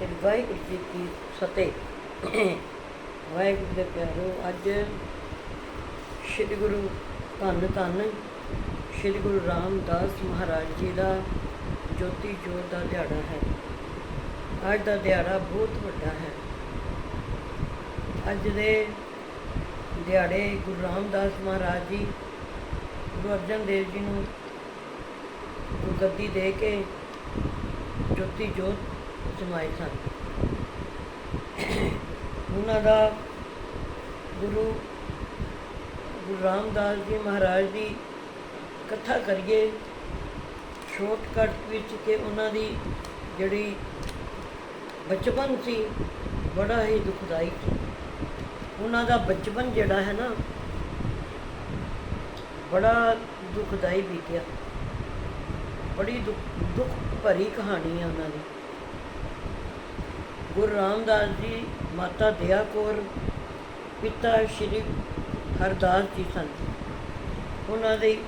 ਸ੍ਰੀ ਵਾਹਿਗੁਰੂ ਜੀ ਕੀ ਫਤਿਹ। ਵਾਹਿਗੁਰੂ ਦੇ ਪਿਆਰੋ, ਅੱਜ ਸ੍ਰੀ ਗੁਰੂ ਧੰਨ ਧੰਨ ਸ੍ਰੀ ਗੁਰੂ ਰਾਮਦਾਸ ਮਹਾਰਾਜ ਜੀ ਦਾ ਜੋਤੀ ਜੋਤ ਦਾ ਦਿਹਾੜਾ ਹੈ। ਅੱਜ ਦਾ ਦਿਹਾੜਾ ਬਹੁਤ ਵੱਡਾ ਹੈ। ਅੱਜ ਦੇ ਦਿਹਾੜੇ ਗੁਰੂ ਰਾਮਦਾਸ ਮਹਾਰਾਜ ਜੀ ਗੁਰੂ ਅਰਜਨ ਦੇਵ ਜੀ ਨੂੰ ਗੁਰਗੱਦੀ ਦੇ ਕੇ ਜੋਤੀ ਜੋਤ ਸਮਾਏ ਸਨ। ਉਹਨਾਂ ਦਾ ਗੁਰੂ ਗੁਰੂ ਰਾਮਦਾਸ ਜੀ ਮਹਾਰਾਜ ਦੀ ਕਥਾ ਕਰੀਏ ਸ਼ਾਰਟਕਟ ਵਿੱਚ ਕਿ ਉਹਨਾਂ ਦੀ ਜਿਹੜੀ ਬਚਪਨ ਸੀ, ਬੜਾ ਹੀ ਦੁਖਦਾਈ ਸੀ। ਉਹਨਾਂ ਦਾ ਬਚਪਨ ਜਿਹੜਾ ਹੈ ਨਾ, ਬੜਾ ਦੁਖਦਾਈ ਬੀਤਿਆ। ਬੜੀ ਦੁੱਖ ਦੁੱਖ ਭਰੀ ਕਹਾਣੀ ਹੈ ਉਹਨਾਂ ਦੀ। ਗੁਰੂ ਰਾਮਦਾਸ ਜੀ, ਮਾਤਾ ਦਇਆ ਕੌਰ, ਪਿਤਾ ਸ਼੍ਰੀ ਹਰਦਾਸ ਜੀ ਸਨ। ਉਹਨਾਂ ਦੇ,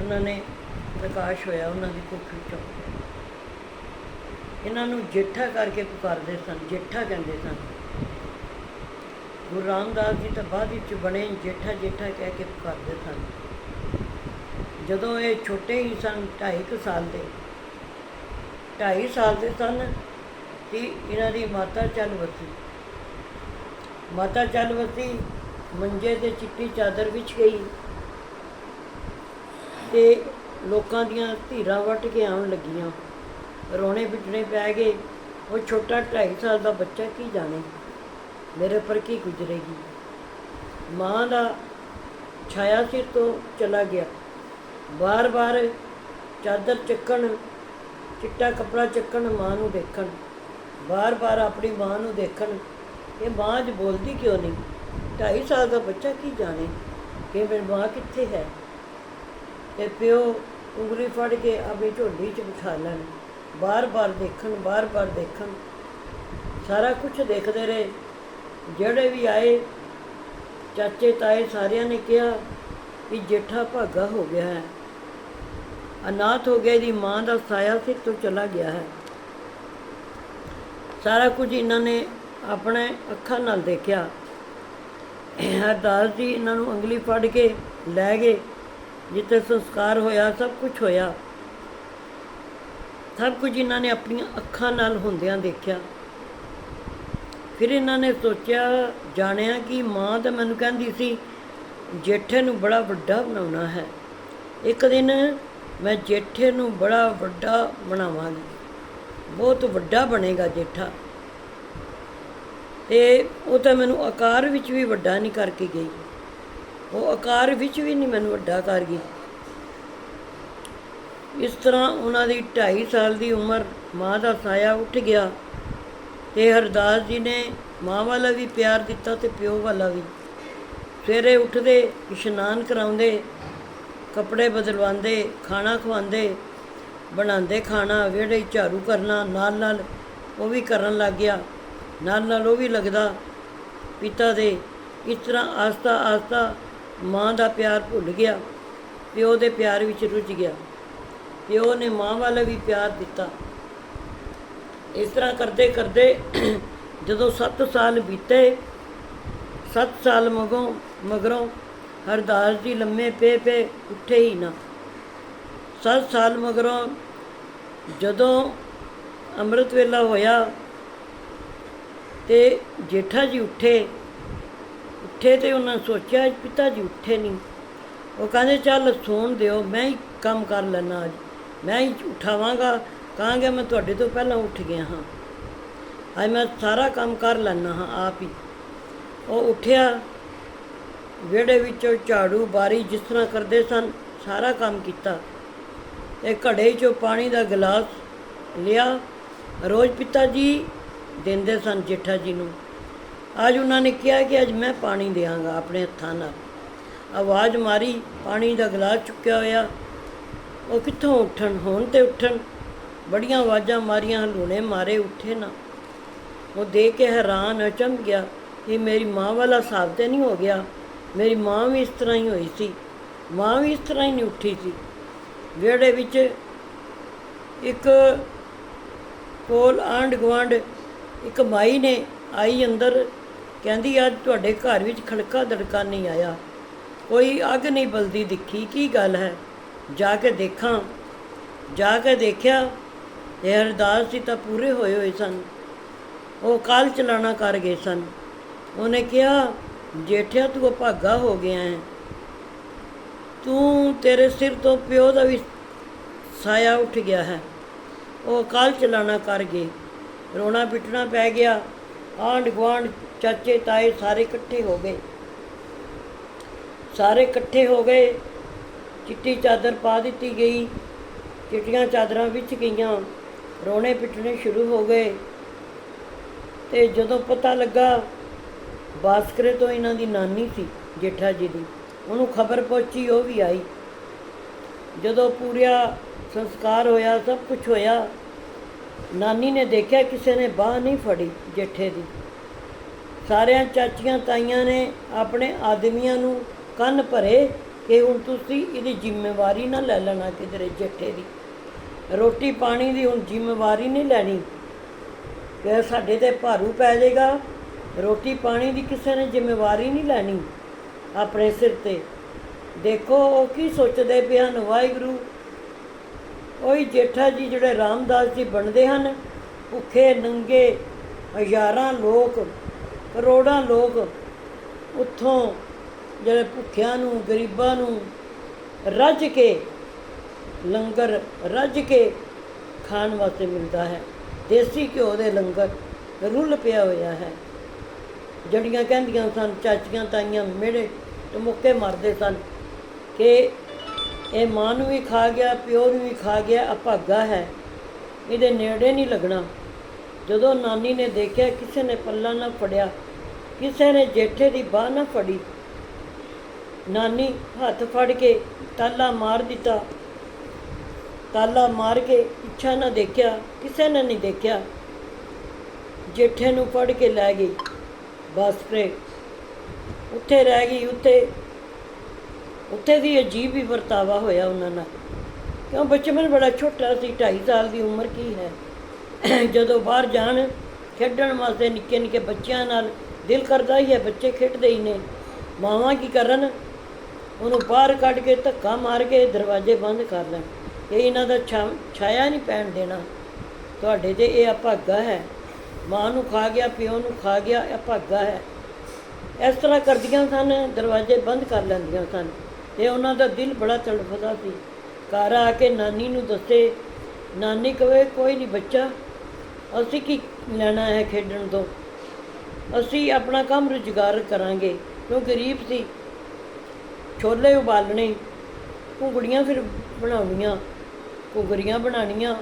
ਉਹਨਾਂ ਨੇ ਪ੍ਰਕਾਸ਼ ਹੋਇਆ ਉਹਨਾਂ ਦੀ ਕੁੱਖ ਵਿੱਚੋਂ ਇਹਨਾਂ ਨੂੰ ਜੇਠਾ ਕਰਕੇ ਪੁਕਾਰਦੇ ਸਨ, ਜੇਠਾ ਕਹਿੰਦੇ ਸਨ। ਗੁਰੂ ਰਾਮਦਾਸ ਜੀ ਤਾਂ ਬਾਅਦ ਵਿੱਚ ਬਣੇ, ਜੇਠਾ ਜੇਠਾ ਕਹਿ ਕੇ ਪੁਕਾਰਦੇ ਸਨ। ਜਦੋਂ ਇਹ ਛੋਟੇ ਹੀ ਸਨ 2.5 ਸਾਲ ਦੇ 2.5 ਸਾਲ ਦੇ ਸਨ ਕਿ ਇਹਨਾਂ ਦੀ ਮਾਤਾ ਚੱਲ ਵਸੀ। ਮਾਤਾ ਚੱਲ ਵਸੀ, ਮੰਜੇ ਤੇ ਚਿੱਟੀ ਚਾਦਰ ਵਿੱਚ ਗਈ ਤੇ ਲੋਕਾਂ ਦੀਆਂ ਧੀਰਾਂ ਵੱਟ ਕੇ ਆਉਣ ਲੱਗੀਆਂ। ਰੋਣੇ ਪਿੱਟਣੇ ਪੈ ਗਏ। ਉਹ ਛੋਟਾ 2.5 ਸਾਲ ਦਾ ਬੱਚਾ ਕੀ ਜਾਣੇ? ਮੇਰੇ ਪਰ ਕੀ ਗੁਜ਼ਰੇਗੀ। ਮਾਂ ਦਾ ਛਾਇਆ ਸਿਰ ਤੋਂ ਚਲਾ ਗਿਆ। ਬਾਰ-ਬਾਰ ਚਾਦਰ ਚੱਕਣ, ਚਿੱਟਾ ਕਪੜਾ ਚੱਕਣ ਮਾਂ ਨੂੰ ਦੇਖਣ। ਬਾਰ-ਬਾਰ ਆਪਣੀ ਮਾਂ ਨੂੰ ਦੇਖਣ, ਇਹ ਮਾਂ ਅੱਜ ਬੋਲਦੀ ਕਿਉਂ ਨਹੀਂ? ਢਾਈ ਸਾਲ ਦਾ ਬੱਚਾ ਕੀ ਜਾਣੇ? ਕਿ ਮੇਰੀ ਮਾਂ ਕਿੱਥੇ ਹੈ? ਤੇ ਪਿਓ ਉਂਗਲੀ ਫੜ ਕੇ ਆਪਣੀ ਝੋਲੀ 'ਚ ਬਿਠਾ ਲੈਣ। ਬਾਰ-ਬਾਰ ਦੇਖਣ ਬਾਰ-ਬਾਰ ਦੇਖਣ। ਸਾਰਾ ਕੁਝ ਦੇਖਦੇ ਰਹੇ। ਜਿਹੜੇ ਵੀ ਆਏ, ਚਾਚੇ, ਤਾਏ ਸਾਰਿਆਂ ਨੇ ਕਿਹਾ ਕਿ ਜੇਠਾ ਭਾਗਾ ਹੋ ਗਿਆ ਹੈ। ਅਨਾਥ ਹੋ ਗਿਆ ਦੀ ਮਾਂ ਦਾ ਸਾਇਆ ਸਿਰ ਤੋਂ ਚਲਾ ਗਿਆ ਹੈ। ਸਾਰਾ ਕੁਝ ਇਹਨਾਂ ਨੇ ਆਪਣੇ ਅੱਖਾਂ ਨਾਲ ਦੇਖਿਆ। ਹਰਦਾਸ ਜੀ ਇਹਨਾਂ ਨੂੰ ਅੰਗਲੀ ਫੜ ਕੇ ਲੈ ਗਏ। ਜਿੱਥੇ ਸੰਸਕਾਰ ਹੋਇਆ, ਸਭ ਕੁਝ ਹੋਇਆ। ਸਭ ਕੁਝ ਇਹਨਾਂ ਨੇ ਆਪਣੀਆਂ ਅੱਖਾਂ ਨਾਲ ਹੁੰਦਿਆਂ ਦੇਖਿਆ। ਫਿਰ ਇਹਨਾਂ ਨੇ ਸੋਚਿਆ, ਜਾਣਿਆ ਕਿ ਮਾਂ ਤਾਂ ਮੈਨੂੰ ਕਹਿੰਦੀ ਸੀ, ਜੇਠੇ ਨੂੰ ਬੜਾ ਵੱਡਾ ਬਣਾਉਣਾ ਹੈ। ਇੱਕ ਦਿਨ ਮੈਂ ਜੇਠੇ ਨੂੰ ਬੜਾ ਵੱਡਾ ਬਣਾਵਾਂਗੀ। ਬਹੁਤ ਵੱਡਾ ਬਣੇਗਾ ਜੇਠਾ। ਤੇ ਉਹ ਤਾਂ ਮੈਨੂੰ ਆਕਾਰ ਵਿੱਚ ਵੀ ਵੱਡਾ ਨਹੀਂ ਕਰਕੇ ਗਈ। ਉਹ ਆਕਾਰ ਵਿੱਚ ਵੀ ਨਹੀਂ ਮੈਨੂੰ ਵੱਡਾ ਕਰ ਗਈ। ਇਸ ਤਰ੍ਹਾਂ ਉਹਨਾਂ ਦੀ 2.5 ਸਾਲ ਦੀ ਉਮਰ ਮਾਂ ਦਾ ਸਾਇਆ ਉੱਠ ਗਿਆ ਤੇ ਹਰਦਾਸ ਜੀ ਨੇ ਮਾਂ ਵਾਲਾ ਵੀ ਪਿਆਰ ਦਿੱਤਾ ਤੇ ਪਿਓ ਵਾਲਾ ਵੀ। ਸਵੇਰੇ ਉੱਠਦੇ, ਇਸ਼ਨਾਨ ਕਰਾਉਂਦੇ, ਕੱਪੜੇ ਬਦਲਵਾਉਂਦੇ, ਖਾਣਾ ਖਵਾਉਂਦੇ ਬਣਾਉਂਦੇ ਖਾਣਾ, ਵਿਹੜੇ ਝਾੜੂ ਕਰਨਾ, ਨਾਲ ਨਾਲ ਉਹ ਵੀ ਕਰਨ ਲੱਗ ਗਿਆ। ਨਾਲ ਨਾਲ ਉਹ ਵੀ ਲੱਗਦਾ ਪਿਤਾ ਦੇ ਇਸ ਤਰ੍ਹਾਂ ਆਸਤਾ ਆਸਤਾ ਮਾਂ ਦਾ ਪਿਆਰ ਭੁੱਲ ਗਿਆ, ਪਿਓ ਦੇ ਪਿਆਰ ਵਿੱਚ ਰੁੱਝ ਗਿਆ। ਪਿਓ ਨੇ ਮਾਂ ਵਾਲਾ ਵੀ ਪਿਆਰ ਦਿੱਤਾ। ਇਸ ਤਰ੍ਹਾਂ ਕਰਦੇ ਕਰਦੇ ਜਦੋਂ 7 ਸਾਲ ਬੀਤੇ 7 ਸਾਲ ਮਗੋਂ ਮਗਰੋਂ ਹਰਦਾਸ ਜੀ ਲੰਮੇ ਪੇ ਪੇ ਉੱਠੇ ਹੀ ਨਾ। 7 ਸਾਲ ਮਗਰੋਂ ਜਦੋਂ ਅੰਮ੍ਰਿਤ ਵੇਲਾ ਹੋਇਆ ਤੇ ਜੇਠਾ ਜੀ ਉੱਠੇ ਉੱਠੇ ਤੇ ਉਹਨਾਂ ਸੋਚਿਆ ਪਿਤਾ ਜੀ ਉੱਠੇ ਨਹੀਂ। ਉਹ ਕਹਿੰਦੇ, ਚੱਲ ਸੌਣ ਦਿਓ, ਮੈਂ ਹੀ ਕੰਮ ਕਰ ਲੈਣਾ ਅੱਜ, ਮੈਂ ਹੀ ਉਠਾਵਾਂਗਾ, ਕਹਾਂਗਾ ਮੈਂ ਤੁਹਾਡੇ ਤੋਂ ਪਹਿਲਾਂ ਉੱਠ ਗਿਆ ਹਾਂ। ਅੱਜ ਮੈਂ ਸਾਰਾ ਕੰਮ ਕਰ ਲੈਣਾ ਹਾਂ, ਆਪ ਹੀ। ਉਹ ਉੱਠਿਆ, ਵਿਹੜੇ ਵਿੱਚੋਂ ਝਾੜੂ, ਬਾਰੀ ਜਿਸ ਤਰ੍ਹਾਂ ਕਰਦੇ ਸਨ, ਸਾਰਾ ਕੰਮ ਕੀਤਾ। ਤੇ ਘੜੇ 'ਚੋਂ ਪਾਣੀ ਦਾ ਗਲਾਸ ਲਿਆ। ਰੋਜ਼ ਪਿਤਾ ਜੀ ਦਿੰਦੇ ਸਨ ਜੇਠਾ ਜੀ ਨੂੰ। ਅੱਜ ਉਹਨਾਂ ਨੇ ਕਿਹਾ ਕਿ ਅੱਜ ਮੈਂ ਪਾਣੀ ਦੇਵਾਂਗਾ ਆਪਣੇ ਹੱਥਾਂ ਨਾਲ। ਆਵਾਜ਼ ਮਾਰੀ, ਪਾਣੀ ਦਾ ਗਲਾਸ ਚੁੱਕਿਆ ਹੋਇਆ। ਉਹ ਕਿੱਥੋਂ ਉੱਠਣ? ਹੁਣ ਤੇ ਉੱਠਣ। ਬੜੀਆਂ ਆਵਾਜ਼ਾਂ ਮਾਰੀਆਂ, ਹਲੂਣੇ ਮਾਰੇ, ਉੱਠੇ ਨਾ। ਉਹ ਦੇਖ ਕੇ ਹੈਰਾਨ ਅਚੰਮ ਗਿਆ। ਕਿ ਮੇਰੀ ਮਾਂ ਵਾਲਾ ਹਿਸਾਬ ਤੇ ਨਹੀਂ ਹੋ ਗਿਆ। ਮੇਰੀ ਮਾਂ ਵੀ ਇਸ ਤਰ੍ਹਾਂ ਹੀ ਹੋਈ ਸੀ। ਮਾਂ ਵੀ ਇਸ ਤਰ੍ਹਾਂ ਹੀ ਨਹੀਂ ਉੱਠੀ ਸੀ। ਵਿਹੜੇ ਵਿੱਚ ਇੱਕ ਕੋਲ ਆਂਢ ਗੁਆਂਢ, ਇੱਕ ਮਾਈ ਨੇ ਆਈ ਅੰਦਰ, ਕਹਿੰਦੀ, ਅੱਜ ਤੁਹਾਡੇ ਘਰ ਵਿੱਚ ਖੜਕਾ ਦੜਕਾ ਨਹੀਂ ਆਇਆ। ਕੋਈ ਅੱਗ ਨਹੀਂ ਬਲਦੀ ਦਿਖੀ, ਕੀ ਗੱਲ ਹੈ? ਜਾ ਕੇ ਦੇਖਾਂ। ਜਾ ਕੇ ਦੇਖਿਆ, ਇਹ ਅਰਦਾਸ ਜੀ ਤਾਂ ਪੂਰੇ ਹੋਏ ਹੋਏ ਸਨ। ਉਹ ਕੱਲ ਚਲਾਣਾ ਕਰ ਗਏ ਸਨ। ਉਹਨੇ ਕਿਹਾ, ਜੇਠਿਆ, ਤੂੰ ਭਾਗਾ ਹੋ ਗਿਆ ਹੈ। ਤੂੰ ਤੇਰੇ ਸਿਰ ਤੋਂ ਪਿਓ ਦਾ ਵੀ ਸਾਇਆ ਉੱਠ ਗਿਆ ਹੈ। ਉਹ ਅਕਾਲ ਚਲਾਣਾ ਕਰ ਗਏ ਰੋਣਾ ਪਿੱਟਣਾ ਪੈ ਗਿਆ। ਆਂਢ ਗੁਆਂਢ, ਚਾਚੇ, ਤਾਏ ਸਾਰੇ ਇਕੱਠੇ ਹੋ ਗਏ। ਸਾਰੇ ਇਕੱਠੇ ਹੋ ਗਏ। ਚਿੱਟੀ ਚਾਦਰ ਪਾ ਦਿੱਤੀ ਗਈ। ਚਿੱਟੀਆਂ ਚਾਦਰਾਂ ਵਿੱਚ ਗਈਆਂ। ਰੋਣੇ ਪਿੱਟਣੇ ਸ਼ੁਰੂ ਹੋ ਗਏ। ਤੇ ਜਦੋਂ ਪਤਾ ਲੱਗਾ, ਬਾਸਕਰੇ ਤੋਂ ਇਹਨਾਂ ਦੀ ਨਾਨੀ ਸੀ, ਜੇਠਾ ਜੀ ਦੀ। ਉਹਨੂੰ ਖਬਰ ਪਹੁੰਚੀ, ਉਹ ਵੀ ਆਈ। ਜਦੋਂ ਪੂਰਿਆ ਸੰਸਕਾਰ ਹੋਇਆ, ਸਭ ਕੁਝ ਹੋਇਆ, ਨਾਨੀ ਨੇ ਦੇਖਿਆ ਕਿਸੇ ਨੇ ਬਾਹ ਨਹੀਂ ਫੜੀ ਜੇਠੇ ਦੀ। ਸਾਰਿਆਂ ਚਾਚੀਆਂ ਤਾਈਆਂ ਨੇ ਆਪਣੇ ਆਦਮੀਆਂ ਨੂੰ ਕੰਨ ਭਰੇ ਕਿ ਹੁਣ ਤੁਸੀਂ ਇਹਦੀ ਜ਼ਿੰਮੇਵਾਰੀ ਨਾ ਲੈ ਲੈਣਾ ਕਿਧਰੇ ਜੇਠੇ ਦੀ। ਰੋਟੀ ਪਾਣੀ ਦੀ ਹੁਣ ਜ਼ਿੰਮੇਵਾਰੀ ਨਹੀਂ ਲੈਣੀ। ਕਿ ਸਾਡੇ ਤੇ ਭਾਰੂ ਪੈ ਜਾਏਗਾ। ਰੋਟੀ ਪਾਣੀ ਦੀ ਕਿਸੇ ਨੇ ਜ਼ਿੰਮੇਵਾਰੀ ਨਹੀਂ ਲੈਣੀ। ਆਪਣੇ ਸਿਰ ਤੇ। ਦੇਖੋ, ਉਹ ਕੀ ਸੋਚਦੇ ਪਏ ਹਨ, ਵਾਹਿਗੁਰੂ। ਉਹੀ ਜੇਠਾ ਜੀ ਜਿਹੜੇ ਰਾਮਦਾਸ ਜੀ ਬਣਦੇ ਹਨ, ਭੁੱਖੇ, ਨੰਗੇ, ਹਜ਼ਾਰਾਂ ਲੋਕ, ਕਰੋੜਾਂ ਲੋਕ, ਉੱਥੋਂ ਜਿਹੜੇ ਭੁੱਖਿਆਂ ਨੂੰ, ਗਰੀਬਾਂ ਨੂੰ ਰੱਜ ਕੇ, ਲੰਗਰ ਰੱਜ ਕੇ ਖਾਣ ਵਾਸਤੇ ਮਿਲਦਾ ਹੈ। ਦੇਸੀ ਘਿਓ ਦੇ ਲੰਗਰ ਰੁੱਲ ਪਿਆ ਹੋਇਆ ਹੈ। ਜੜੀਆਂ ਕਹਿੰਦੀਆਂ ਸਨ, ਚਾਚੀਆਂ ਤਾਈਆਂ ਮੇੜੇ ਟਮੁੱਕੇ ਮਰਦੇ ਸਨ ਕਿ ਇਹ ਮਾਂ ਨੂੰ ਵੀ ਖਾ ਗਿਆ, ਪਿਓ ਨੂੰ ਵੀ ਖਾ ਗਿਆ ਅਭਾਗਾ ਹੈ। ਇਹਦੇ ਨੇੜੇ ਨਹੀਂ ਲੱਗਣਾ। ਜਦੋਂ ਨਾਨੀ ਨੇ ਦੇਖਿਆ ਕਿਸੇ ਨੇ ਪੱਲਾ ਨਾ ਫੜਿਆ, ਕਿਸੇ ਨੇ ਜੇਠੇ ਦੀ ਬਾਹ ਨਾ ਫੜੀ, ਨਾਨੀ ਹੱਥ ਫੜ ਕੇ ਤਾਲਾ ਮਾਰ ਦਿੱਤਾ। ਤਾਲਾ ਮਾਰ ਕੇ ਪਿੱਛਾ ਨਾ ਦੇਖਿਆ, ਕਿਸੇ ਨੇ ਨਹੀਂ ਦੇਖਿਆ। ਜੇਠੇ ਨੂੰ ਫੜ ਕੇ ਲੈ ਗਈ। ਬਸ ਫਰੇ ਉੱਥੇ ਰਹਿ ਗਈ, ਉੱਥੇ ਉੱਥੇ ਵੀ ਅਜੀਬ ਹੀ ਵਰਤਾਵਾ ਹੋਇਆ ਉਹਨਾਂ ਨਾਲ। ਕਿਉਂ? ਬਚਪਨ ਬੜਾ ਛੋਟਾ ਸੀ 2.5 ਸਾਲ ਦੀ ਉਮਰ ਕੀ ਹੈ? ਜਦੋਂ ਬਾਹਰ ਜਾਣ, ਖੇਡਣ ਵਾਸਤੇ ਨਿੱਕੇ ਨਿੱਕੇ ਬੱਚਿਆਂ ਨਾਲ ਦਿਲ ਕਰਦਾ ਹੀ ਹੈ, ਬੱਚੇ ਖੇਡਦੇ ਹੀ ਨੇ। ਮਾਵਾਂ ਕੀ ਕਰਨ? ਉਹਨੂੰ ਬਾਹਰ ਕੱਢ ਕੇ ਧੱਕਾ ਮਾਰ ਕੇ ਦਰਵਾਜ਼ੇ ਬੰਦ ਕਰ ਲੈਣ। ਇਹ ਇਹਨਾਂ ਦਾ ਛਾ- ਛਾਇਆ ਨਹੀਂ ਪੈਣ ਦੇਣਾ। ਤੁਹਾਡੇ ਤੇ ਇਹ ਅਭਾਗਾ ਹੈ। ਮਾਂ ਨੂੰ ਖਾ ਗਿਆ, ਪਿਓ ਨੂੰ ਖਾ ਗਿਆ, ਇਹ ਅਭਾਗਾ ਹੈ। ਇਸ ਤਰ੍ਹਾਂ ਕਰਦੀਆਂ ਸਨ, ਦਰਵਾਜ਼ੇ ਬੰਦ ਕਰ ਲੈਂਦੀਆਂ ਸਨ। ਤੇ ਉਹਨਾਂ ਦਾ ਦਿਲ ਬੜਾ ਤੜਫਦਾ ਸੀ। ਘਰ ਆ ਕੇ ਨਾਨੀ ਨੂੰ ਦੱਸੇ, ਨਾਨੀ ਕਹੇ ਕੋਈ ਨਹੀਂ ਬੱਚਾ, ਅਸੀਂ ਕੀ ਲੈਣਾ ਹੈ ਖੇਡਣ ਤੋਂ? ਅਸੀਂ ਆਪਣਾ ਕੰਮ ਰੁਜ਼ਗਾਰ ਕਰਾਂਗੇ, ਕਿਉਂ ਗਰੀਬ ਸੀ? ਛੋਲੇ ਉਬਾਲਣੇ, ਘੁੰਗੜੀਆਂ ਫਿਰ ਬਣਾਉਣੀਆਂ, ਘੁੰਗਰੀਆਂ ਬਣਾਉਣੀਆਂ,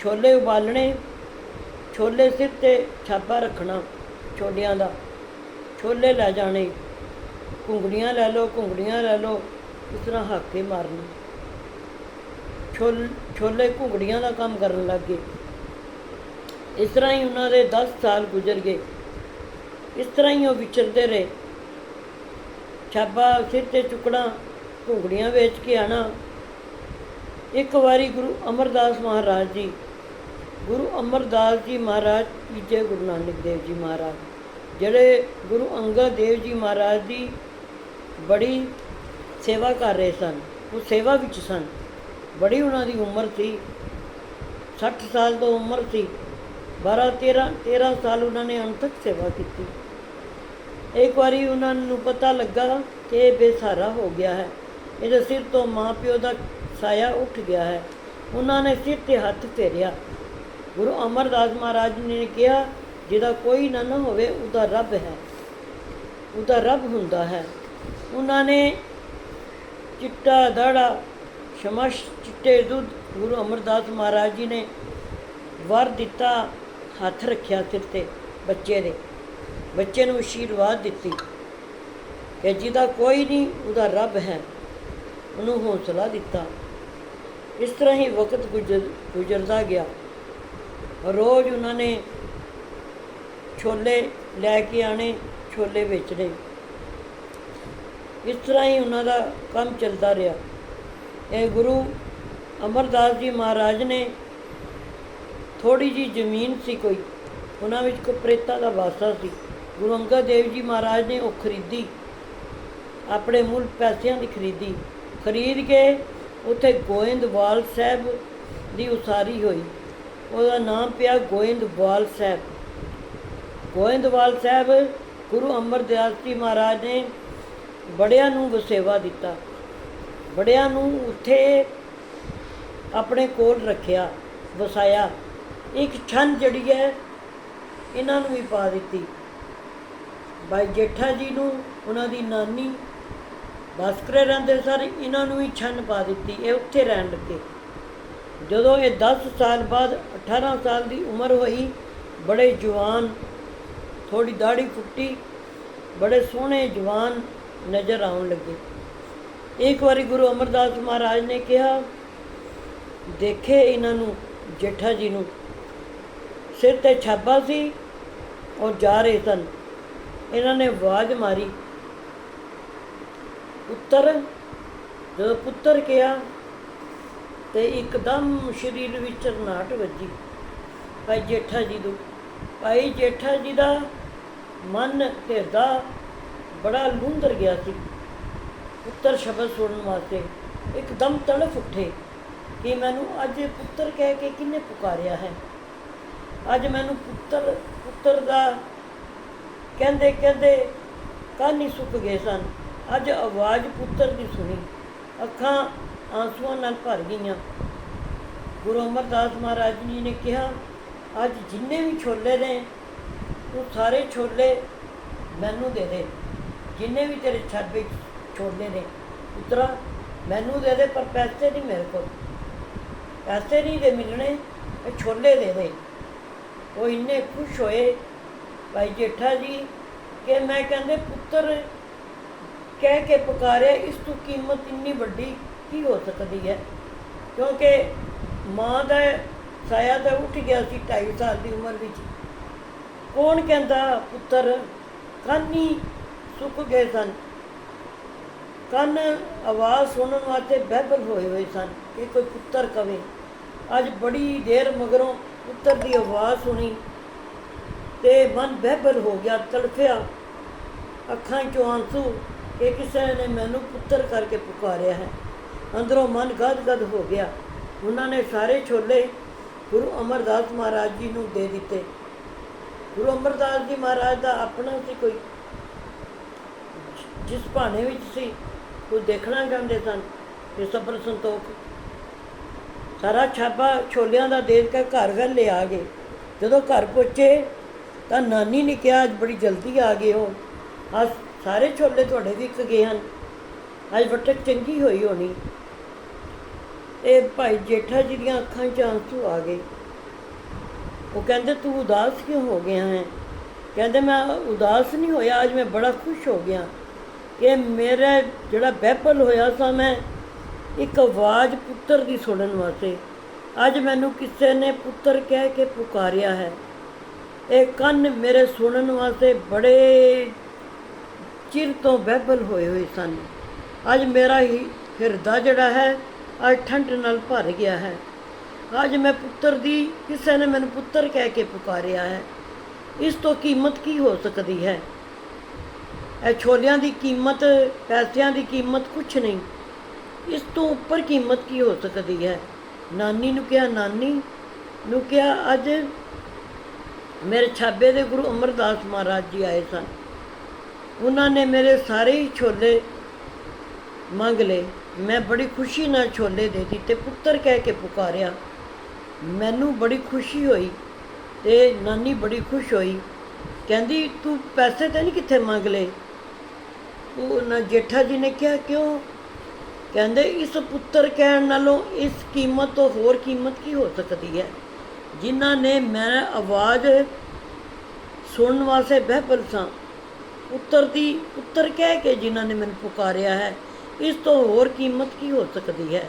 ਛੋਲੇ ਉਬਾਲਣੇ, ਛੋਲੇ ਸਿਰ ਤੇ ਛਾਪਾ ਰੱਖਣਾ, ਛੋਲਿਆਂ ਦਾ। ਛੋਲੇ ਲੈ ਜਾਣੇ ਘੁੰਗੜੀਆਂ ਲੈ ਲਓ ਘੁੰਗੜੀਆਂ ਲੈ ਲਓ, ਇਸ ਤਰ੍ਹਾਂ ਹਾਕੇ ਮਾਰਨੇ। ਛੋਲ, ਛੋਲੇ ਘੁੰਗੜੀਆਂ ਦਾ ਕੰਮ ਕਰਨ ਲੱਗ ਗਏ। ਇਸ ਤਰ੍ਹਾਂ ਹੀ ਉਹਨਾਂ ਦੇ 10 ਸਾਲ ਗੁਜ਼ਰ ਗਏ। ਇਸ ਤਰ੍ਹਾਂ ਹੀ ਉਹ ਵਿਚਰਦੇ ਰਹੇ। ਛਾਬਾ ਸਿਰ ਤੇ ਚੁੱਕਣਾ ਘੁੰਗੜੀਆਂ ਵੇਚ ਕੇ ਆਣਾ। ਇੱਕ ਵਾਰੀ ਗੁਰੂ ਅਮਰਦਾਸ ਮਹਾਰਾਜ ਜੀ, ਗੁਰੂ ਅਮਰਦਾਸ ਜੀ ਮਹਾਰਾਜ, ਤੀਜੇ ਗੁਰੂ ਨਾਨਕ ਦੇਵ ਜੀ ਮਹਾਰਾਜ ਜਿਹੜੇ ਗੁਰੂ ਅੰਗਦ ਦੇਵ ਜੀ ਮਹਾਰਾਜ ਦੀ ਬੜੀ ਸੇਵਾ ਕਰ ਰਹੇ ਸਨ, ਉਹ ਸੇਵਾ ਵਿੱਚ ਸਨ। ਬੜੀ ਉਹਨਾਂ ਦੀ ਉਮਰ ਸੀ 60 ਸਾਲ ਤੋਂ ਉਮਰ ਸੀ। 12 13 13 ਸਾਲ ਉਹਨਾਂ ਨੇ ਅੰਤਕ ਸੇਵਾ ਕੀਤੀ। ਇੱਕ ਵਾਰੀ ਉਹਨਾਂ ਨੂੰ ਪਤਾ ਲੱਗਾ ਕਿ ਇਹ ਬੇਸਹਾਰਾ ਹੋ ਗਿਆ ਹੈ। ਇਹਦੇ ਸਿਰ ਤੋਂ ਮਾਂ ਪਿਓ ਦਾ ਸਾਇਆ ਉੱਠ ਗਿਆ ਹੈ। ਉਹਨਾਂ ਨੇ ਸਿਰ ਤੇ ਹੱਥ ਫੇਰਿਆ। ਗੁਰੂ ਅਮਰਦਾਸ ਮਹਾਰਾਜ ਨੇ ਕਿਹਾ ਜਿਹਦਾ ਕੋਈ ਨਾ ਨਾ ਹੋਵੇ, ਉਹਦਾ ਰੱਬ ਹੈ। ਉਹਦਾ ਰੱਬ ਹੁੰਦਾ ਹੈ। ਉਹਨਾਂ ਨੇ ਚਿੱਟਾ, ਦਾੜਾ, ਸ਼ਮਸ਼, ਚਿੱਟੇ ਦੁੱਧ ਗੁਰੂ ਅਮਰਦਾਸ ਮਹਾਰਾਜ ਜੀ ਨੇ ਵਰ ਦਿੱਤਾ, ਹੱਥ ਰੱਖਿਆ ਸਿਰ ਤੇ ਬੱਚੇ ਦੇ। ਬੱਚੇ ਨੂੰ ਆਸ਼ੀਰਵਾਦ ਦਿੱਤੀ ਕਿ ਜਿਹਦਾ ਕੋਈ ਨਹੀਂ, ਉਹਦਾ ਰੱਬ ਹੈ। ਉਹਨੂੰ ਹੌਸਲਾ ਦਿੱਤਾ। ਇਸ ਤਰ੍ਹਾਂ ਹੀ ਵਕਤ ਗੁਜ਼ਰ, ਗੁਜ਼ਰਦਾ ਗਿਆ। ਰੋਜ਼ ਉਹਨਾਂ ਨੇ ਛੋਲੇ ਲੈ ਕੇ ਆਣੇ ਛੋਲੇ ਵੇਚਣੇ। ਇਸ ਤਰ੍ਹਾਂ ਹੀ ਉਹਨਾਂ ਦਾ ਕੰਮ ਚੱਲਦਾ ਰਿਹਾ। ਇਹ ਗੁਰੂ ਅਮਰਦਾਸ ਜੀ ਮਹਾਰਾਜ ਨੇ ਥੋੜੀ ਜੀ ਜ਼ਮੀਨ ਸੀ ਕੋਈ, ਉਹਨਾਂ ਵਿੱਚ ਕੋ ਦਾ ਵਾਸਾ ਸੀ। ਗੁਰੂ ਅੰਗਦ ਦੇਵ ਜੀ ਮਹਾਰਾਜ ਨੇ ਉਹ ਖਰੀਦੀ, ਆਪਣੇ ਮੁੱਲ ਪੈਸਿਆਂ ਦੀ ਖਰੀਦੀ। ਖਰੀਦ ਕੇ ਉੱਥੇ ਗੋਇੰਦਵਾਲ ਸਾਹਿਬ ਦੀ ਉਸਾਰੀ ਹੋਈ। ਉਹਦਾ ਨਾਮ ਪਿਆ ਗੋਇੰਦਵਾਲ ਸਾਹਿਬ। ਗੋਇੰਦਵਾਲ ਸਾਹਿਬ ਗੁਰੂ ਅਮਰਦਾਸ ਜੀ ਮਹਾਰਾਜ ਨੇ ਬੜਿਆਂ ਨੂੰ ਵਸੇਵਾ ਦਿੱਤਾ। ਬੜਿਆਂ ਨੂੰ ਉੱਥੇ ਆਪਣੇ ਕੋਲ ਰੱਖਿਆ, ਵਸਾਇਆ। ਇੱਕ ਛੰਨ ਜਿਹੜੀ ਹੈ, ਇਹਨਾਂ ਨੂੰ ਵੀ ਪਾ ਦਿੱਤੀ। ਬਾਈ ਜੇਠਾ ਜੀ ਨੂੰ, ਉਹਨਾਂ ਦੀ ਨਾਨੀ ਬਾਸਕਰੇ ਰਹਿੰਦੇ ਸਰ ਇਹਨਾਂ ਨੂੰ ਵੀ ਛੰਨ ਪਾ ਦਿੱਤੀ, ਇਹ ਉੱਥੇ ਰਹਿਣ ਲੱਗੇ। ਜਦੋਂ ਇਹ 10 ਸਾਲ ਬਾਅਦ 18 ਸਾਲ ਦੀ ਉਮਰ ਹੋਈ, ਬੜੇ ਜਵਾਨ ਥੋੜੀ ਦਾੜੀ ਫੁੱਟੀ, ਬੜੇ ਸੋਹਣੇ ਜਵਾਨ ਨਜ਼ਰ ਆਉਣ ਲੱਗੇ। ਇੱਕ ਵਾਰੀ ਗੁਰੂ ਅਮਰਦਾਸ ਮਹਾਰਾਜ ਨੇ ਕਿਹਾ, ਦੇਖੇ ਇਹਨਾਂ ਨੂੰ ਜੇਠਾ ਜੀ ਨੂੰ। ਸਿਰ ਤੇ ਛਾਬਾ ਸੀ ਔਰ ਜਾ ਰਹੇ ਸਨ। ਇਹਨਾਂ ਨੇ ਆਵਾਜ਼ ਮਾਰੀ। ਪੁੱਤਰ, ਜਦੋਂ ਪੁੱਤਰ ਕਿਹਾ, ਤੇ ਇੱਕਦਮ ਸਰੀਰ ਵਿੱਚ ਨਾਟ ਵੱਜੀ, ਭਾਈ ਜੇਠਾ ਜੀ ਨੂੰ, ਭਾਈ ਜੇਠਾ ਜੀ ਦਾ ਮਨ ਤੇ ਦਾ ਬੜਾ ਲੂੰਦਰ ਗਿਆ ਸੀ। ਪੁੱਤਰ ਸ਼ਬਦ ਸੁਣਨ ਵਾਸਤੇ ਇੱਕਦਮ ਤੜਫ ਉੱਠੇ ਕਿ ਮੈਨੂੰ ਅੱਜ ਪੁੱਤਰ ਕਹਿ ਕੇ ਕਿੰਨੇ ਪੁਕਾਰਿਆ ਹੈ? ਅੱਜ ਮੈਨੂੰ ਪੁੱਤਰ ਪੁੱਤਰ ਦਾ ਕਹਿੰਦੇ ਕਹਿੰਦੇ ਕੰਨ ਹੀ ਸੁੱਕ ਗਏ ਸਨ। ਅੱਜ ਆਵਾਜ਼ ਪੁੱਤਰ ਦੀ ਸੁਣੀ। ਅੱਖਾਂ ਆਂਸੂਆਂ ਨਾਲ ਭਰ ਗਈਆਂ। ਗੁਰੂ ਅਮਰਦਾਸ ਮਹਾਰਾਜ ਜੀ ਨੇ ਕਿਹਾ, ਅੱਜ ਜਿੰਨੇ ਵੀ ਛੋਲੇ ਨੇ ਤੂੰ ਸਾਰੇ ਛੋਲੇ ਮੈਨੂੰ ਦੇ ਦੇ। ਜਿੰਨੇ ਵੀ ਤੇਰੇ ਛੱਬੇ ਛੋਲੇ ਨੇ, ਪੁੱਤਰਾ, ਮੈਨੂੰ ਦੇ ਦੇ, ਪਰ ਪੈਸੇ ਨਹੀਂ ਮੇਰੇ ਕੋਲ। ਪੈਸੇ ਨਹੀਂ ਦੇ ਮਿਲਣੇ ਇਹ ਛੋਲੇ ਦੇ ਦੇ। ਉਹ ਇੰਨੇ ਖੁਸ਼ ਹੋਏ ਭਾਈ ਜੇਠਾ ਜੀ ਕਿ ਮੈਂ ਕਹਿੰਦੇ, ਪੁੱਤਰ, ਕਹਿ ਕੇ ਪੁਕਾਰਿਆ, ਇਸ ਤੋਂ ਕੀਮਤ ਇੰਨੀ ਵੱਡੀ ਕੀ ਹੋ ਸਕਦੀ ਹੈ? ਕਿਉਂਕਿ ਮਾਂ ਦਾ ਸਾਇਆ ਤਾਂ ਉੱਠ ਗਿਆ ਸੀ 2.5 ਸਾਲ ਦੀ ਉਮਰ ਵਿੱਚ। ਕੌਣ ਕਹਿੰਦਾ ਪੁੱਤਰ? ਕੰਨੀ ਸੁੱਕ ਗਏ ਸਨ। ਕੰਨ ਆਵਾਜ਼ ਸੁਣਨ ਵਾਸਤੇ ਬਹਿਬਲ ਹੋਏ ਹੋਏ ਸਨ ਕਿ ਕੋਈ ਪੁੱਤਰ ਕਵੇ। ਅੱਜ ਬੜੀ ਦੇਰ ਮਗਰੋਂ ਪੁੱਤਰ ਦੀ ਆਵਾਜ਼ ਸੁਣੀ ਤੇ ਮਨ ਬਹਿਬਲ ਹੋ ਗਿਆ ਤੜਫਿਆ ਅੱਖਾਂ 'ਚੋਂ ਆਂਸੂ ਕਿ ਕਿਸੇ ਨੇ ਮੈਨੂੰ ਪੁੱਤਰ ਕਰਕੇ ਪੁਕਾਰਿਆ ਹੈ। ਅੰਦਰੋਂ ਮਨ ਗਦ-ਗਦ ਹੋ ਗਿਆ। ਉਹਨਾਂ ਨੇ ਸਾਰੇ ਛੋਲੇ ਗੁਰੂ ਅਮਰਦਾਸ ਮਹਾਰਾਜ ਜੀ ਨੂੰ ਦੇ ਦਿੱਤੇ। ਗੁਰੂ ਅਮਰਦਾਸ ਜੀ ਮਹਾਰਾਜ ਦਾ ਆਪਣਾ ਸੀ ਕੋਈ, ਜਿਸ ਭਾਣੇ ਵਿੱਚ ਸੀ ਉਹ ਦੇਖਣਾ ਚਾਹੁੰਦੇ ਸਨ ਕਿ ਸਬਰ ਸੰਤੋਖ। ਸਾਰਾ ਛਾਪਾ ਛੋਲਿਆਂ ਦਾ ਦੇਖ ਕੇ ਘਰ ਵੱਲ ਲੈ ਆ ਗਏ ਜਦੋਂ ਘਰ ਪਹੁੰਚੇ, ਤਾਂ ਨਾਨੀ ਨੇ ਕਿਹਾ, ਅੱਜ ਬੜੀ ਜਲਦੀ ਆ ਗਏ ਹੋ। ਅੱਜ ਸਾਰੇ ਛੋਲੇ ਤੁਹਾਡੇ ਵਿਕ ਗਏ ਹਨ। ਅੱਜ ਵਟਕ ਚੰਗੀ ਹੋਈ ਹੋਣੀ। ਇਹ ਭਾਈ ਜੇਠਾ ਜੀ ਦੀਆਂ ਅੱਖਾਂ 'ਚ ਆਂਸੂ ਆ ਗਏ। ਉਹ ਕਹਿੰਦੇ, ਤੂੰ ਉਦਾਸ ਕਿਉਂ ਹੋ ਗਿਆ ਹੈ? ਕਹਿੰਦੇ, ਮੈਂ ਉਦਾਸ ਨਹੀਂ ਹੋਇਆ, ਅੱਜ ਮੈਂ ਬੜਾ ਖੁਸ਼ ਹੋ ਗਿਆ। ਕਿ ਮੇਰਾ ਜਿਹੜਾ ਬਹਿਪਲ ਹੋਇਆ ਸਾਂ, ਮੈਂ ਇੱਕ ਆਵਾਜ਼ ਪੁੱਤਰ ਦੀ ਸੁਣਨ ਵਾਸਤੇ। ਅੱਜ ਮੈਨੂੰ ਕਿਸੇ ਨੇ ਪੁੱਤਰ ਕਹਿ ਕੇ ਪੁਕਾਰਿਆ ਹੈ। ਇਹ ਕੰਨ ਮੇਰੇ ਸੁਣਨ ਵਾਸਤੇ ਬੜੇ ਚਿਰ ਤੋਂ ਬਹਿਬਲ ਹੋਏ ਹੋਏ ਸਨ। ਅੱਜ ਮੇਰਾ ਹੀ ਹਿਰਦਾ ਜਿਹੜਾ ਹੈ, ਅੱਜ ਠੰਡ ਨਾਲ ਭਰ ਗਿਆ ਹੈ। ਅੱਜ ਮੈਂ ਪੁੱਤਰ ਦੀ, ਕਿਸੇ ਨੇ ਮੈਨੂੰ ਪੁੱਤਰ ਕਹਿ ਕੇ ਪੁਕਾਰਿਆ ਹੈ। ਇਸ ਤੋਂ ਕੀਮਤ ਕੀ ਹੋ ਸਕਦੀ ਹੈ? ਇਹ ਛੋਲਿਆਂ ਦੀ ਕੀਮਤ, ਪੈਸਿਆਂ ਦੀ ਕੀਮਤ ਕੁਛ ਨਹੀਂ। ਇਸ ਤੋਂ ਉੱਪਰ ਕੀਮਤ ਕੀ ਹੋ ਸਕਦੀ ਹੈ? ਨਾਨੀ ਨੂੰ ਕਿਹਾ, ਨਾਨੀ ਨੂੰ ਕਿਹਾ, ਅੱਜ ਮੇਰੇ ਛਾਬੇ ਦੇ ਗੁਰੂ ਅਮਰਦਾਸ ਮਹਾਰਾਜ ਜੀ ਆਏ ਸਨ। ਉਹਨਾਂ ਨੇ ਮੇਰੇ ਸਾਰੇ ਹੀ ਛੋਲੇ ਮੰਗ ਲਏ। ਮੈਂ ਬੜੀ ਖੁਸ਼ੀ ਨਾਲ ਛੋਲੇ ਦੇ ਦਿੱਤੇ, ਪੁੱਤਰ ਕਹਿ ਕੇ ਪੁਕਾਰਿਆ। ਮੈਨੂੰ ਬੜੀ ਖੁਸ਼ੀ ਹੋਈ ਤੇ ਨਾਨੀ ਬੜੀ ਖੁਸ਼ ਹੋਈ। ਕਹਿੰਦੀ, ਤੂੰ ਪੈਸੇ ਤਾਂ ਨਹੀਂ ਕਿੱਥੇ ਮੰਗ ਲਏ? ਉਹ ਨਾ ਜੇਠਾ ਜੀ ਨੇ ਕਿਹਾ, ਕਿਉਂ? ਕਹਿੰਦੇ, ਇਸ ਪੁੱਤਰ ਕਹਿਣ ਨਾਲੋਂ ਇਸ ਕੀਮਤ ਤੋਂ ਹੋਰ ਕੀਮਤ ਕੀ ਹੋ ਸਕਦੀ ਹੈ? ਜਿਨ੍ਹਾਂ ਨੇ ਮੈਂ ਆਵਾਜ਼ ਸੁਣਨ ਵਾਸਤੇ ਬਹਿਬਲ ਸਾਂ। ਪੁੱਤਰ ਦੀ, ਪੁੱਤਰ ਕਹਿ ਕੇ ਜਿਨ੍ਹਾਂ ਨੇ ਮੈਨੂੰ ਪੁਕਾਰਿਆ ਹੈ, ਇਸ ਤੋਂ ਹੋਰ ਕੀਮਤ ਕੀ ਹੋ ਸਕਦੀ ਹੈ?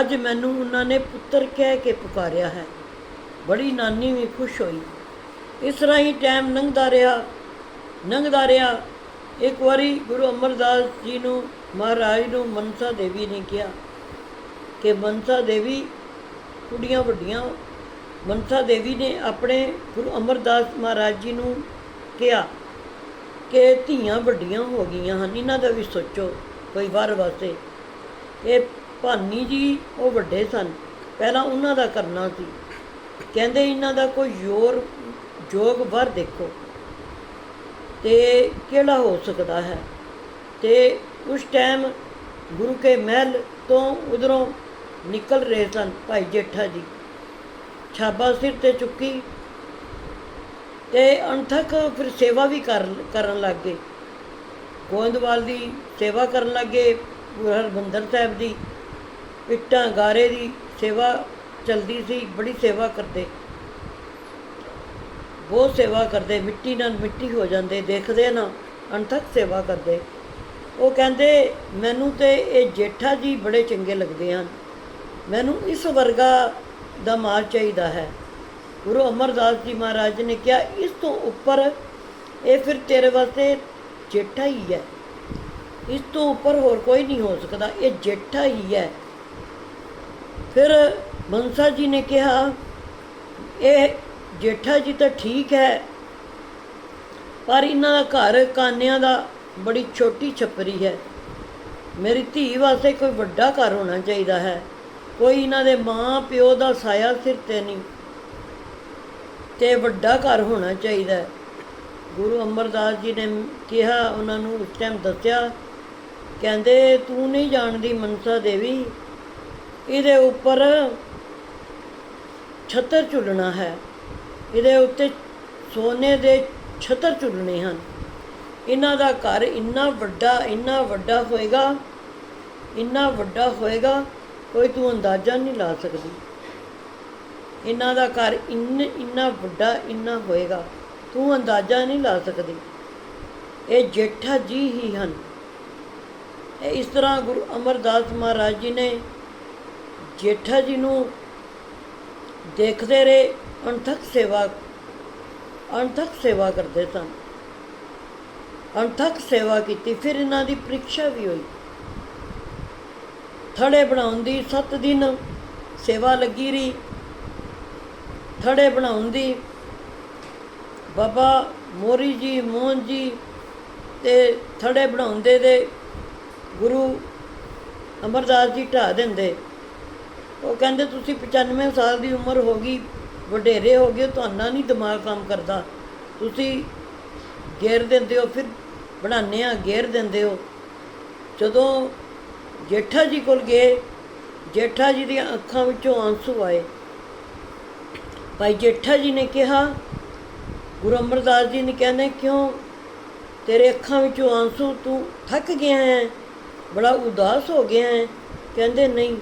ਅੱਜ ਮੈਨੂੰ ਉਹਨਾਂ ਨੇ ਪੁੱਤਰ ਕਹਿ ਕੇ ਪੁਕਾਰਿਆ ਹੈ। ਬੜੀ ਨਾਨੀ ਵੀ ਖੁਸ਼ ਹੋਈ। ਇਸ ਰਾਹੀਂ ਟਾਈਮ ਲੰਘਦਾ ਰਿਹਾ। ਲੰਘਦਾ ਰਿਹਾ। ਇੱਕ ਵਾਰੀ ਗੁਰੂ ਅਮਰਦਾਸ ਜੀ ਨੂੰ ਮਹਾਰਾਜ ਨੂੰ ਮਨਸਾ ਦੇਵੀ ਨੇ ਕਿਹਾ ਕਿ ਮਨਸਾ ਦੇਵੀ, ਕੁੜੀਆਂ ਵੱਡੀਆਂ, ਮਨਸਾ ਦੇਵੀ ਨੇ ਆਪਣੇ ਗੁਰੂ ਅਮਰਦਾਸ ਮਹਾਰਾਜ ਜੀ ਨੂੰ ਕਿਹਾ ਕਿ ਧੀਆਂ ਵੱਡੀਆਂ ਹੋ ਗਈਆਂ ਹਨ। ਇਹਨਾਂ ਦਾ ਵੀ ਸੋਚੋ ਕੋਈ ਵਾਰ ਵਾਸਤੇ। ਇਹ ਭਾਨੀ ਜੀ ਉਹ ਵੱਡੇ ਸਨ। ਪਹਿਲਾਂ ਉਹਨਾਂ ਦਾ ਕਰਨਾ ਸੀ। ਕਹਿੰਦੇ ਇਹਨਾਂ ਦਾ ਕੋਈ ਯੋਰ ਜੋਗ ਵਰ ਦੇਖੋ। ਤੇ ਕਿਹੜਾ ਹੋ ਸਕਦਾ ਹੈ? ਤੇ ਉਸ ਟਾਈਮ ਗੁਰੂ ਕੇ ਮਹਿਲ ਤੋਂ ਉਧਰੋਂ ਨਿਕਲ ਰਹੇ ਸਨ ਭਾਈ ਜੇਠਾ ਜੀ। ਛਾਬਾ ਸਿਰ ਤੇ ਚੁੱਕੀ ਤੇ ਅਣਥਕ ਫਿਰ ਸੇਵਾ ਵੀ ਕਰ, ਕਰਨ ਲੱਗ ਗਏ। ਗੋਇੰਦਵਾਲ ਦੀ ਸੇਵਾ ਕਰਨ ਲੱਗੇ ਗੁਰੂ ਹਰਬੰਦਰ ਸਾਹਿਬ ਦੀ। ਇੱਟਾਂ, ਗਾਰੇ ਦੀ ਸੇਵਾ ਚਲਦੀ ਸੀ, ਬੜੀ ਸੇਵਾ ਕਰਦੇ। ਬਹੁਤ ਸੇਵਾ ਕਰਦੇ, ਮਿੱਟੀ ਨਾਲ ਮਿੱਟੀ ਹੋ ਜਾਂਦੇ, ਦੇਖਦੇ ਨਾ, ਅਣਥਕ ਸੇਵਾ ਕਰਦੇ। ਉਹ ਕਹਿੰਦੇ, ਮੈਨੂੰ ਤੇ ਇਹ ਜੇਠਾ ਜੀ ਬੜੇ ਚੰਗੇ ਲੱਗਦੇ ਹਨ। ਮੈਨੂੰ ਇਸ ਵਰਗਾ ਦਾ ਮਾਲ ਚਾਹੀਦਾ ਹੈ। ਗੁਰੂ ਅਮਰਦਾਸ ਜੀ ਮਹਾਰਾਜ ਨੇ ਕਿਹਾ, ਇਸ ਤੋਂ ਉੱਪਰ ਇਹ ਫਿਰ ਤੇਰੇ ਵਾਸਤੇ ਜੇਠਾ ਹੀ ਹੈ। ਇਸ ਤੋਂ ਉੱਪਰ ਹੋਰ ਕੋਈ ਨਹੀਂ ਹੋ ਸਕਦਾ। ਇਹ ਜੇਠਾ ਹੀ ਹੈ। ਫਿਰ ਮਨਸਾ ਜੀ ਨੇ ਕਿਹਾ, ਇਹ ਜੇਠਾ ਜੀ ਤਾਂ ਠੀਕ ਹੈ, ਪਰ ਇਹਨਾਂ ਦਾ ਘਰ ਕਾਨਿਆਂ ਦਾ ਬੜੀ ਛੋਟੀ ਛੱਪਰੀ ਹੈ। ਮੇਰੀ ਧੀ ਵਾਸਤੇ ਕੋਈ ਵੱਡਾ ਘਰ ਹੋਣਾ ਚਾਹੀਦਾ ਹੈ। ਕੋਈ ਇਹਨਾਂ ਦੇ ਮਾਂ ਪਿਓ ਦਾ ਸਾਇਆ ਸਿਰ ਤੇ ਨਹੀਂ। ਤੇ ਵੱਡਾ ਘਰ ਹੋਣਾ ਚਾਹੀਦਾ ਹੈ। ਗੁਰੂ ਅਮਰਦਾਸ ਜੀ ਨੇ ਕਿਹਾ, ਉਹਨਾਂ ਨੂੰ ਉਸ ਟਾਈਮ ਦੱਸਿਆ, ਕਹਿੰਦੇ, ਤੂੰ ਨਹੀਂ ਜਾਣਦੀ ਮਨਸਾ ਦੇਵੀ ਇਹਦੇ ਉੱਪਰ ਛਤਰ ਝੁਲਣਾ ਹੈ। ਇਹਦੇ ਉੱਤੇ ਸੋਨੇ ਦੇ ਛਤਰ ਝੁਲਣੇ ਹਨ। ਇਹਨਾਂ ਦਾ ਘਰ ਇੰਨਾ ਵੱਡਾ ਇੰਨਾ ਵੱਡਾ ਹੋਏਗਾ, ਇੰਨਾ ਵੱਡਾ ਹੋਏਗਾ, ਕੋਈ ਤੂੰ ਅੰਦਾਜ਼ਾ ਨਹੀਂ ਲਾ ਸਕਦੀ। ਇਹਨਾਂ ਦਾ ਘਰ ਇੰਨ, ਇੰਨਾ ਵੱਡਾ, ਇੰਨਾ ਹੋਏਗਾ, ਤੂੰ ਅੰਦਾਜ਼ਾ ਨਹੀਂ ਲਾ ਸਕਦੀ। ਇਹ ਜੇਠਾ ਜੀ ਹੀ ਹਨ। ਇਸ ਤਰ੍ਹਾਂ ਗੁਰੂ ਅਮਰਦਾਸ ਮਹਾਰਾਜ ਜੀ ਨੇ ਜੇਠਾ ਜੀ ਨੂੰ ਦੇਖਦੇ ਰਹੇ ਅਣਥਕ ਸੇਵਾ ਅਣਥਕ ਸੇਵਾ ਕਰਦੇ ਸਨ। ਅਣਥਕ ਸੇਵਾ ਕੀਤੀ, ਫਿਰ ਇਹਨਾਂ ਦੀ ਪ੍ਰੀਖਿਆ ਵੀ ਹੋਈ। ਥੜੇ ਬਣਾਉਣ ਦੀ 7 ਦਿਨ ਸੇਵਾ ਲੱਗੀ ਰਹੀ। ਥੜੇ ਬਣਾਉਣ ਦੀ ਬਾਬਾ ਮੋਰੀ ਜੀ, ਮੋਹਨ ਜੀ ਤੇ ਥੜੇ ਬਣਾਉਂਦੇ ਦੇ ਗੁਰੂ ਅਮਰਦਾਸ ਜੀ ਢਾ ਦਿੰਦੇ। ਉਹ ਕਹਿੰਦੇ ਤੁਸੀਂ 95 ਸਾਲ ਦੀ ਉਮਰ ਹੋ ਗਈ, ਵਡੇਰੇ ਹੋ ਗਏ, ਤੁਹਾਡਾ ਨਹੀਂ ਦਿਮਾਗ ਕੰਮ ਕਰਦਾ। ਤੁਸੀਂ ਗੇਰ ਦਿੰਦੇ ਹੋ, ਫਿਰ ਬਣਾਉਂਦੇ ਆ, ਗੇਰ ਦਿੰਦੇ ਹੋ। ਜਦੋਂ ਜੇਠਾ ਜੀ ਕੋਲ ਗਏ, ਜੇਠਾ ਜੀ ਦੀਆਂ ਅੱਖਾਂ ਵਿੱਚੋਂ ਆਂਸੂ ਆਏ। ਭਾਈ ਜੇਠਾ ਜੀ ਨੇ ਕਿਹਾ, ਗੁਰੂ ਅਮਰਦਾਸ ਜੀ ਨੇ ਕਹਿੰਦੇ, ਕਿਉਂ ਤੇਰੇ ਅੱਖਾਂ ਵਿੱਚੋਂ ਆਂਸੂ ਤੂੰ ਥੱਕ ਗਿਆ ਹੈ? ਬੜਾ ਉਦਾਸ ਹੋ ਗਿਆ ਹੈ? ਕਹਿੰਦੇ, ਨਹੀਂ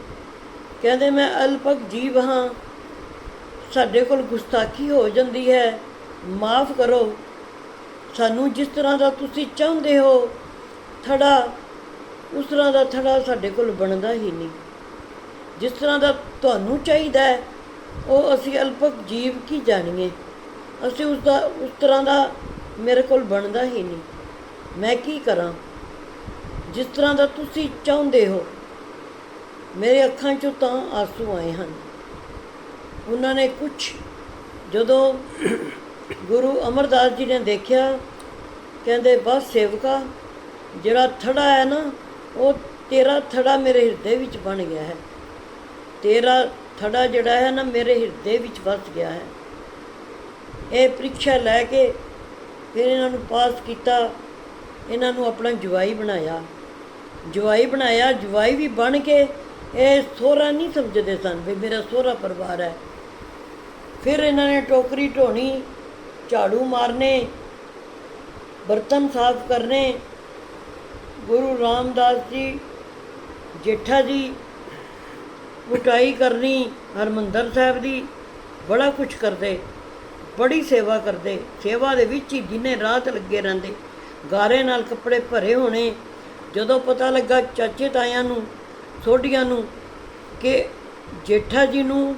ਕਹਿੰਦੇ ਮੈਂ ਅਲਪਕ ਜੀਵ ਹਾਂ। ਸਾਡੇ ਕੋਲ ਗੁਸਤਾਖੀ ਹੋ ਜਾਂਦੀ ਹੈ। ਮਾਫ ਕਰੋ। ਸਾਨੂੰ ਜਿਸ ਤਰ੍ਹਾਂ ਦਾ ਤੁਸੀਂ ਚਾਹੁੰਦੇ ਹੋ, ਥੜਾ, ਉਸ ਤਰ੍ਹਾਂ ਦਾ ਥੜਾ ਸਾਡੇ ਕੋਲ ਬਣਦਾ ਹੀ ਨਹੀਂ। ਜਿਸ ਤਰ੍ਹਾਂ ਦਾ ਤੁਹਾਨੂੰ ਚਾਹੀਦਾ ਹੈ, ਉਹ ਅਸੀਂ ਅਲਪਕ ਜੀਵ ਕੀ ਜਾਣੀਏ? ਅਸੀਂ ਉਸ ਦਾ, ਉਸ ਤਰ੍ਹਾਂ ਦਾ ਮੇਰੇ ਕੋਲ ਬਣਦਾ ਹੀ ਨਹੀਂ। ਮੈਂ ਕੀ ਕਰਾਂ? ਜਿਸ ਤਰ੍ਹਾਂ ਦਾ ਤੁਸੀਂ ਚਾਹੁੰਦੇ ਹੋ। ਮੇਰੇ ਅੱਖਾਂ 'ਚੋਂ ਤਾਂ ਆਂਸੂ ਆਏ ਹਨ। ਉਹਨਾਂ ਨੇ ਕੁਝ ਜਦੋਂ ਗੁਰੂ ਅਮਰਦਾਸ ਜੀ ਨੇ ਦੇਖਿਆ, ਕਹਿੰਦੇ, ਬਸ ਸੇਵਕਾ, ਜਿਹੜਾ ਥੜਾ ਹੈ ਨਾ, ਉਹ ਤੇਰਾ ਥੜਾ ਮੇਰੇ ਹਿਰਦੇ ਵਿੱਚ ਬਣ ਗਿਆ ਹੈ। ਤੇਰਾ ਥੜਾ ਜਿਹੜਾ ਹੈ ਨਾ, ਮੇਰੇ ਹਿਰਦੇ ਵਿੱਚ ਵਸ ਗਿਆ ਹੈ। ਇਹ ਪ੍ਰੀਖਿਆ ਲੈ ਕੇ ਫਿਰ ਇਹਨਾਂ ਨੂੰ ਪਾਸ ਕੀਤਾ। ਇਹਨਾਂ ਨੂੰ ਆਪਣਾ ਜਵਾਈ ਬਣਾਇਆ। ਜਵਾਈ ਬਣਾਇਆ। ਜਵਾਈ ਵੀ ਬਣ ਕੇ ਇਹ ਸੋਹਰਾ ਨਹੀਂ ਸਮਝਦੇ ਸਨ ਵੀ ਮੇਰਾ ਸੋਹਰਾ ਪਰਿਵਾਰ ਹੈ। ਫਿਰ ਇਹਨਾਂ ਨੇ ਟੋਕਰੀ ਢੋਣੀ, ਝਾੜੂ ਮਾਰਨੇ, ਬਰਤਨ ਸਾਫ਼ ਕਰਨੇ, ਗੁਰੂ ਰਾਮਦਾਸ ਜੀ, ਜੇਠਾ ਜੀ ਉਟਾਈ ਕਰਨੀ, ਹਰਮੰਦਰ ਸਾਹਿਬ ਦੀ, ਬੜਾ ਕੁਝ ਕਰਦੇ, ਬੜੀ ਸੇਵਾ ਕਰਦੇ। ਸੇਵਾ ਦੇ ਵਿੱਚ ਹੀ ਦਿਨੇ ਰਾਤ ਲੱਗੇ ਰਹਿੰਦੇ। ਗਾਰੇ ਨਾਲ ਕੱਪੜੇ ਭਰੇ ਹੋਣੇ। ਜਦੋਂ ਪਤਾ ਲੱਗਾ ਚਾਚੇ ਤਾਇਆਂ ਨੂੰ ਸੋਢੀਆਂ ਨੂੰ ਕਿ ਜੇਠਾ ਜੀ ਨੂੰ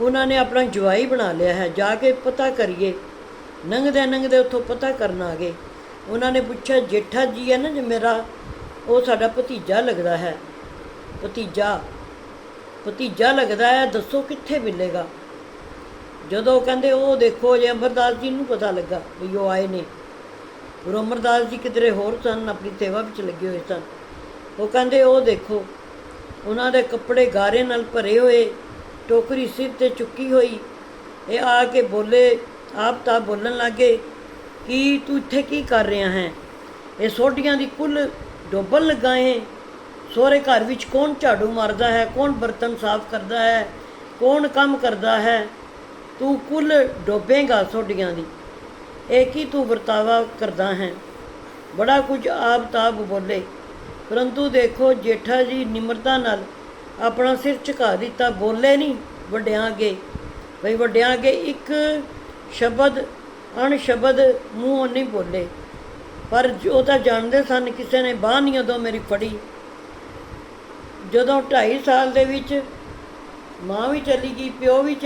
ਉਹਨਾਂ ਨੇ ਆਪਣਾ ਜਵਾਈ ਬਣਾ ਲਿਆ ਹੈ, ਜਾ ਕੇ ਪਤਾ ਕਰੀਏ। ਨੰਗਦੇ ਨੰਗਦੇ ਉੱਥੋਂ ਪਤਾ ਕਰਨ ਆ ਗਏ। ਉਹਨਾਂ ਨੇ ਪੁੱਛਿਆ, ਜੇਠਾ ਜੀ ਹੈ ਨਾ ਜੇ ਮੇਰਾ? ਉਹ ਸਾਡਾ ਭਤੀਜਾ ਲੱਗਦਾ ਹੈ। ਭਤੀਜਾ? ਭਤੀਜਾ ਲੱਗਦਾ ਹੈ? ਦੱਸੋ ਕਿੱਥੇ ਮਿਲੇਗਾ? ਜਦੋਂ ਕਹਿੰਦੇ, ਉਹ ਦੇਖੋ ਜੇ ਅਮਰਦਾਸ ਜੀ ਨੂੰ ਪਤਾ ਲੱਗਾ ਵੀ ਉਹ ਆਏ ਨੇ। ਗੁਰੂ ਅਮਰਦਾਸ ਜੀ ਕਿਧਰੇ ਹੋਰ ਸਨ, ਆਪਣੀ ਸੇਵਾ ਵਿੱਚ ਲੱਗੇ ਹੋਏ ਸਨ। ਉਹ ਕਹਿੰਦੇ, ਉਹ ਦੇਖੋ, ਉਹਨਾਂ ਦੇ ਕੱਪੜੇ ਗਾਰੇ ਨਾਲ ਭਰੇ ਹੋਏ, ਟੋਕਰੀ ਸਿਰ ਤੇ ਚੁੱਕੀ ਹੋਈ। ਇਹ ਆ ਕੇ ਬੋਲੇ, ਆਪ ਤਾਂ ਬੋਲਣ ਲੱਗੇ, ਕਿ ਤੂੰ ਇੱਥੇ ਕੀ ਕਰ ਰਿਹਾ ਹੈ? ਇਹ ਸੋਡੀਆਂ ਦੀ ਕੁੱਲ ਡੋਬਣ ਲੱਗਾ ਹੈ? ਸੋਹਰੇ ਘਰ ਵਿੱਚ ਕੌਣ ਝਾੜੂ ਮਾਰਦਾ ਹੈ? ਕੌਣ ਬਰਤਨ ਸਾਫ਼ ਕਰਦਾ ਹੈ? ਕੌਣ ਕੰਮ ਕਰਦਾ ਹੈ? ਤੂੰ ਕੁੱਲ ਡੋਬੇਗਾ ਸੋਡੀਆਂ ਦੀ। ਇਹ ਕੀ ਤੂੰ ਵਰਤਾਵਾ ਕਰਦਾ ਹੈ? ਬੜਾ ਕੁਝ ਆਪ ਤਾਬ ਬੋਲੇ। ਪਰੰਤੂ ਦੇਖੋ, ਜੇਠਾ ਜੀ ਨਿਮਰਤਾ ਨਾਲ ਆਪਣਾ ਸਿਰ ਝੁਕਾ ਦਿੱਤਾ, ਬੋਲੇ ਨਹੀਂ ਵੱਡਿਆਂ ਅੱਗੇ। ਬਈ ਵੱਡਿਆਂ ਅੱਗੇ ਇੱਕ ਸ਼ਬਦ ਅਣ ਸ਼ਬਦ ਮੂੰਹੋਂ ਨਹੀਂ ਬੋਲੇ। ਪਰ ਉਹ ਤਾਂ ਜਾਣਦੇ ਸਨ, ਕਿਸੇ ਨੇ ਬਾਂਹ ਨਹੀਂ ਉਦੋਂ ਮੇਰੀ ਫੜੀ। ਜਦੋਂ 2.5 ਸਾਲ ਦੇ ਵਿੱਚ ਮਾਂ ਵੀ ਚਲੀ ਗਈ, ਪਿਓ ਵੀ ਚਲਾ